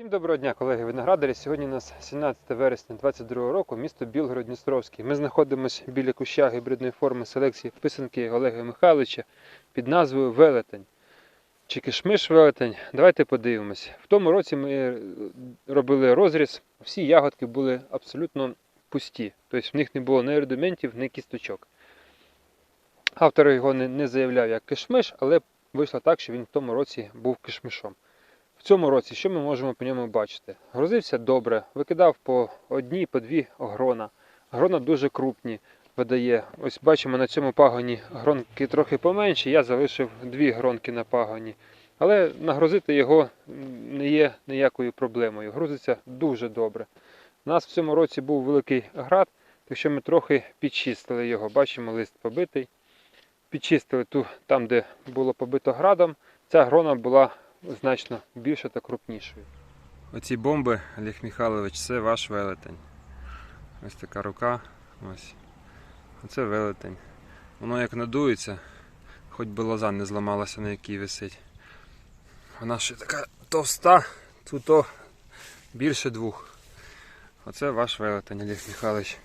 Всім доброго дня, колеги виноградарі. Сьогодні у нас 17 вересня 2022 року, місто Білгород-Дністровський. Ми знаходимося біля куща гібридної форми селекції писанки Олега Михайловича під назвою Велетень. Чи кишмиш велетень? Давайте подивимось. В тому році ми робили розріз, всі ягодки були абсолютно пусті. Тобто в них не було ні рудиментів, ні кісточок. Автор його не заявляв як кишмиш, але вийшло так, що він в тому році був кишмишом. В цьому році що ми можемо по ньому бачити? Грузився добре, викидав по одній, по дві грона. Грона дуже крупні видає. Ось бачимо на цьому пагоні гронки трохи поменші, я залишив дві гронки на пагоні. Але нагрузити його не є ніякою проблемою. Грузиться дуже добре. У нас в цьому році був великий град, так що ми трохи підчистили його. Бачимо, лист побитий. Підчистили ту, там, де було побито градом. Ця грона була значно більше та крупнішою. Оці бомби, Олег Михайлович, це ваш велетень. Ось така рука. Ось. Оце велетень. Воно як надується, хоч би лоза не зламалася, на якій висить. Вона ще така товста, тут то більше двох. Оце ваш велетень, Олег Михайлович.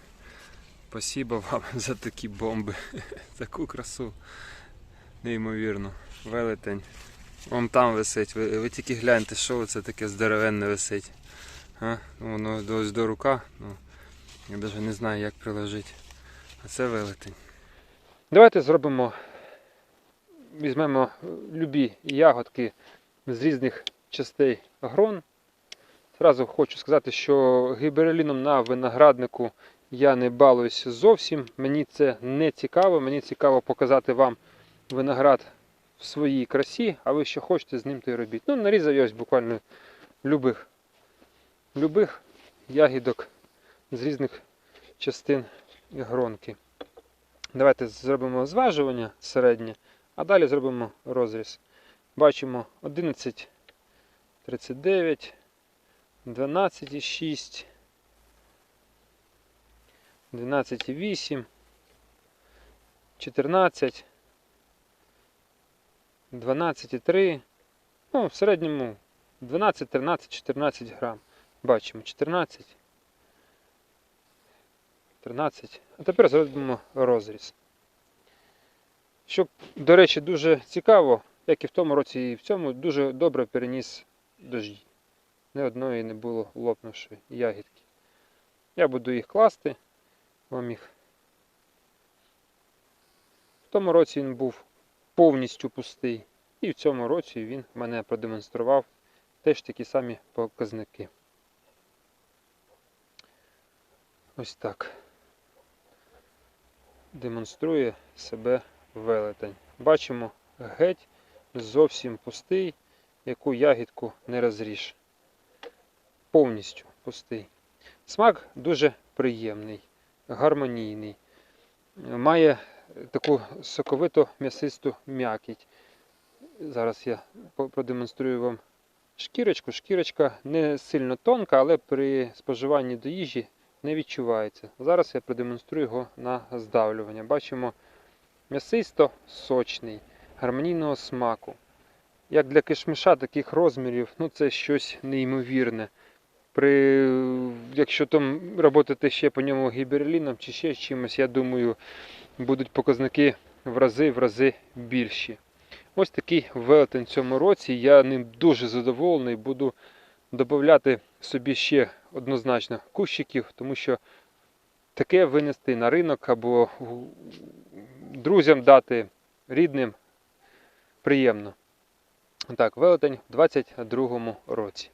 Спасибо вам за такі бомби, таку красу. Неймовірно. Велетень. Вон там висить. Ви, ви тільки гляньте, що це таке здоровенне висить. А? Воно ось до рука. Ну, я навіть не знаю, як приложити. А це велетень. Давайте зробимо. Візьмемо любі ягодки з різних частей грон. Зразу хочу сказати, що гібереліном на винограднику я не балуюсь зовсім. Мені це не цікаво. Мені цікаво показати вам виноград в своїй красі, а ви що хочете з ним, то й робіть. Ну, нарізав я ось буквально любих, любих ягідок з різних частин гронки. Давайте зробимо зважування середнє, а далі зробимо розріз. Бачимо 11, 39, 12,6, 12,8, 14. 12,3. Ну, в середньому 12, 13, 14 грам. Бачимо 14. 13. А тепер зробимо розріз. Щоб, до речі, дуже цікаво, як і в тому році, і в цьому дуже добре переніс дожді. Ні одної не було лопнувшої ягідки. Я буду їх класти. Вам їх. В тому році він був повністю пустий. І в цьому році він мене продемонстрував теж такі самі показники. Ось так. Демонструє себе велетень. Бачимо геть зовсім пустий, яку ягідку не розріж. Повністю пустий. Смак дуже приємний, гармонійний. Має таку соковито м'ясисту м'якіть. Зараз я продемонструю вам шкірочку. Шкірочка не сильно тонка, але при споживанні до їжі не відчувається. Зараз я продемонструю його на здавлювання. Бачимо м'ясисто сочний, гармонійного смаку. Як для кишмиша таких розмірів, ну це щось неймовірне. При, якщо там працювати ще по ньому гіберліном чи ще чимось, я думаю, будуть показники в рази в рази більші. Ось такий велетень цьому році. Я ним дуже задоволений. Буду додати собі ще однозначно кущиків, тому що таке винести на ринок або друзям дати рідним приємно. Так, велетень в 22-му році.